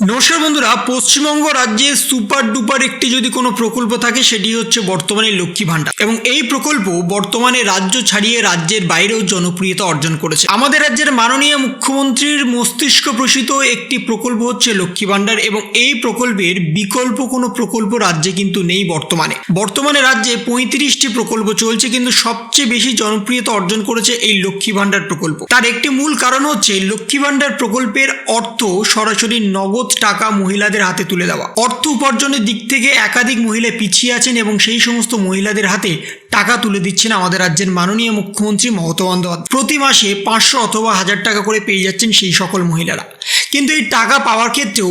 নমস্কার বন্ধুরা, পশ্চিমবঙ্গ রাজ্যে সুপার ডুপার একটি যদি কোনো প্রকল্প থাকে, সেটি হচ্ছে বর্তমানে লক্ষ্মী ভাণ্ডার। এবং এই প্রকল্প বর্তমানে রাজ্য ছাড়িয়ে রাজ্যের বাইরেও জনপ্রিয়তা অর্জন করেছে। আমাদের রাজ্যের মাননীয় মুখ্যমন্ত্রীর মস্তিষ্ক প্রসূত একটি প্রকল্প হচ্ছে লক্ষ্মী ভাণ্ডার এবং এই প্রকল্পের বিকল্প কোনো প্রকল্প রাজ্যে কিন্তু নেই বর্তমানে। বর্তমানে রাজ্যে পঁয়ত্রিশটি প্রকল্প চলছে, কিন্তু সবচেয়ে বেশি জনপ্রিয়তা অর্জন করেছে এই লক্ষ্মী ভাণ্ডার প্রকল্প। তার একটি মূল কারণ হচ্ছে লক্ষ্মী ভাণ্ডার প্রকল্পের অর্থ সরাসরি নগদ টাকা মহিলাদের হাতে তুলে দেওয়া। অর্থ উপার্জনের দিক থেকে একাধিক মহিলা পিছিয়ে আছেন এবং সেই সমস্ত মহিলাদের হাতে টাকা তুলে দিচ্ছেন আমাদের রাজ্যের মাননীয় মুখ্যমন্ত্রী মমতা বন্দ্যোপাধ্যায়। প্রতি মাসে পাঁচশো অথবা হাজার টাকা করে পেয়ে যাচ্ছেন সেই সকল মহিলারা। কিন্তু এই টাকা পাওয়ার ক্ষেত্রেও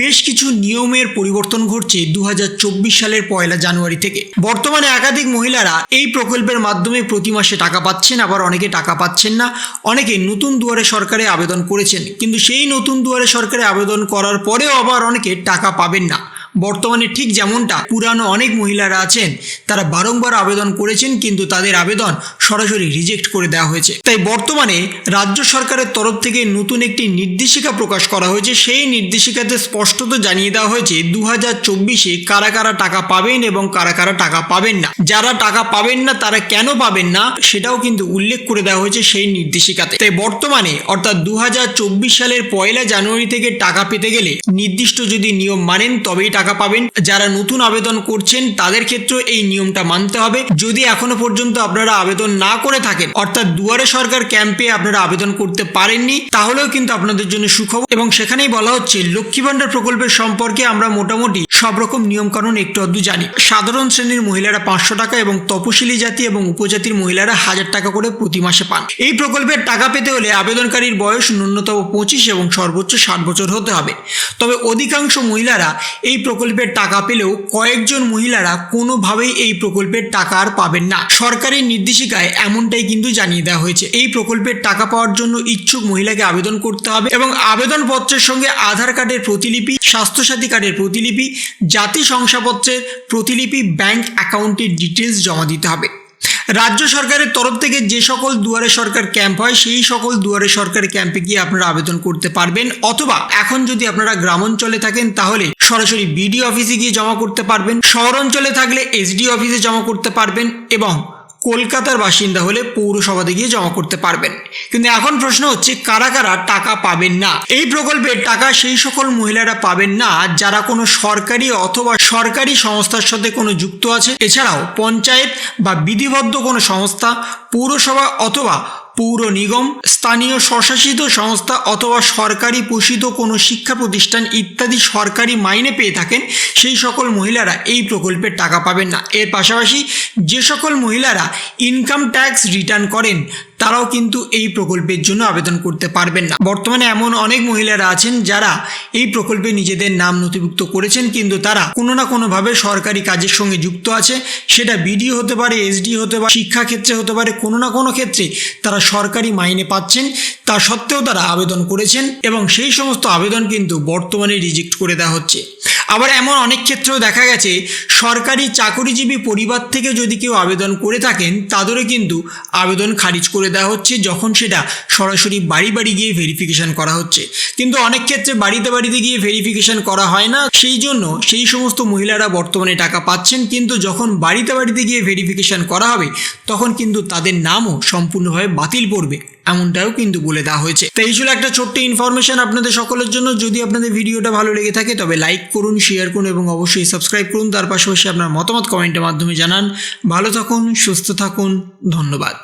বেশ কিছু নিয়মের পরিবর্তন ঘটছে দু হাজার চব্বিশ সালের পয়লা জানুয়ারি থেকে। বর্তমানে একাধিক মহিলারা এই প্রকল্পের মাধ্যমে প্রতি মাসে টাকা পাচ্ছেন, আবার অনেকে টাকা পাচ্ছেন না। অনেকে নতুন দুয়ারে সরকারে আবেদন করেছেন। কিন্তু সেই নতুন দুয়ারে সরকারে আবেদন করার পরেও আবার অনেকে টাকা পাবেন না। বর্তমানে ঠিক যেমনটা পুরানো অনেক মহিলারা আছেন তারা বারংবার আবেদন করেছেন কিন্তু তাদের আবেদন সরাসরি রিজেক্ট করে দেওয়া হয়েছে। তাই বর্তমানে রাজ্য সরকারের তরফ থেকে নতুন একটি নির্দেশিকা প্রকাশ করা হয়েছে। সেই নির্দেশিকাতে স্পষ্টত জানিয়ে দেওয়া হয়েছে দু হাজার চব্বিশে কারা কারা টাকা পাবেন এবং কারা কারা টাকা পাবেন না। যারা টাকা পাবেন না, তারা কেন পাবেন না, সেটাও কিন্তু উল্লেখ করে দেওয়া হয়েছে সেই নির্দেশিকাতে। তাই বর্তমানে, অর্থাৎ দু হাজার চব্বিশ সালের পয়লা জানুয়ারি থেকে টাকা পেতে গেলে নির্দিষ্ট যদি নিয়ম মানেন, তবেই টাকা পাবেন। যারা নতুন আবেদন করছেন, তাদের ক্ষেত্রে এই নিয়মটা মানতে হবে। যদি এখনও পর্যন্ত আপনারা আবেদন না করে থাকেন। অর্থাৎ দুয়ারে সরকার ক্যাম্পে আপনারা আবেদন করতে পারেননি, তাহলেও কিন্তু আপনাদের জন্য সুখবর। এবং সেখানেই বলা হচ্ছে লক্ষ্মী ভাণ্ডার প্রকল্পের সম্পর্কে আমরা মোটামুটি সব রকম নিয়মকানুন একটু আধটু জানি। সাধারণ শ্রেণির মহিলারা পাঁচশো টাকা এবং তপশিলি জাতি এবং উপজাতির মহিলারা হাজার টাকা করে প্রতি মাসে পান। এই প্রকল্পের টাকা পেতে হলে আবেদনকারীর বয়স ন্যূনতম পঁচিশ এবং সর্বোচ্চ ষাট বছর হতে হবে। তবে অধিকাংশ মহিলারা এই প্রকল্পের টাকা পেলেও কয়েকজন মহিলারা কোনোভাবেই এই প্রকল্পের টাকা আর পাবেন না। সরকারি নির্দেশিকায় এমনটাই কিন্তু জানিয়ে দেওয়া হয়েছে। এই প্রকল্পের টাকা পাওয়ার জন্য ইচ্ছুক মহিলাকে আবেদন করতে হবে এবং আবেদনপত্রের সঙ্গে আধার কার্ডের প্রতিলিপি, স্বাস্থ্যসাথী কার্ডের প্রতিলিপি জাতি শংসাপত্রের প্রতিলিপি ব্যাংক অ্যাকাউন্টের ডিটেলস জমা দিতে হবে। রাজ্য সরকারের তরফ থেকে যে সকল দুয়ারে সরকার ক্যাম্প হয়, সেই সকল দুয়ারে সরকার ক্যাম্পে গিয়ে আপনারা আবেদন করতে পারবেন। অথবা এখন যদি আপনারা গ্রামাঞ্চলে থাকেন, তাহলে সরাসরি বিডি অফিসে গিয়ে জমা করতে পারবেন। শহর অঞ্চলে থাকলে এসডি অফিসে জমা করতে পারবেন এবং কলকাতার বাসিন্দা হলে পৌরসভাতে গিয়ে জমা করতে পারবেন। কিন্তু এখন প্রশ্ন হচ্ছে, কারা কারা টাকা পাবেন না? এই প্রকল্পের টাকা সেই সকল মহিলারা পাবেন না, যারা কোনো সরকারি অথবা সরকারি সংস্থার সাথে কোনো যুক্ত আছে? এছাড়াও পঞ্চায়েত বা বিধিবদ্ধ কোনো সংস্থা, পৌরসভা অথবা পৌর নিগম, স্থানীয় স্বশাসিত সংস্থা অথবা সরকারি পোষিত কোনো শিক্ষা প্রতিষ্ঠান ইত্যাদি সরকারি মাইনে পেয়ে থাকেন, সেই সকল মহিলারা এই প্রকল্পের টাকা পাবেন না। এর পাশাপাশি যে সকল মহিলারা ইনকাম ট্যাক্স রিটার্ন করেন তারাও কিন্তু এই প্রকল্পের জন্য আবেদন করতে পারবেন না। বর্তমানে এমন অনেক মহিলারা আছেন যারা এই প্রকল্পে নিজেদের নাম নথিভুক্ত করেছেন, কিন্তু তারা কোনো না কোনোভাবে সরকারি কাজের সঙ্গে যুক্ত আছে। সেটা বিডিও হতে পারে, এসডি হতে পারে, শিক্ষাক্ষেত্রে হতে পারে, কোনো না কোনো ক্ষেত্রে তারা সরকারি মাইনে পাচ্ছেন। তা সত্ত্বেও তারা আবেদন করেছেন এবং সেই সমস্ত আবেদন কিন্তু বর্তমানে রিজেক্ট করে দেওয়া হচ্ছে। আবার এমন অনেক ক্ষেত্রেও দেখা গেছে, সরকারি চাকরিজীবী পরিবার থেকে যদি কেউ আবেদন করে থাকেন, তাদেরও কিন্তু আবেদন খারিজ করে দেওয়া হচ্ছে যখন সেটা সরাসরি বাড়ি বাড়ি গিয়ে ভেরিফিকেশন করা হচ্ছে। কিন্তু অনেক ক্ষেত্রে বাড়িতে বাড়িতে গিয়ে ভেরিফিকেশন করা হয় না, সেই জন্য সেই সমস্ত মহিলারা বর্তমানে টাকা পাচ্ছেন, কিন্তু যখন বাড়িতে বাড়িতে গিয়ে ভেরিফিকেশন করা হবে, তখন কিন্তু তাদের নামও সম্পূর্ণভাবে বাতিল পড়বে। এমনটাও কিন্তু বলে দেওয়া হয়েছে। তো এই ছিল একটা ছোট্ট ইনফরমেশন আপনাদের সকলের জন্য। যদি আপনাদের ভিডিওটা ভালো লেগে থাকে, তবে লাইক করুন শেয়ার করুন এবং অবশ্যই সাবস্ক্রাইব করুন। তার পাশাপাশি আপনার মতামত কমেন্টের মাধ্যমে জানান। ভালো থাকুন, সুস্থ থাকুন। ধন্যবাদ।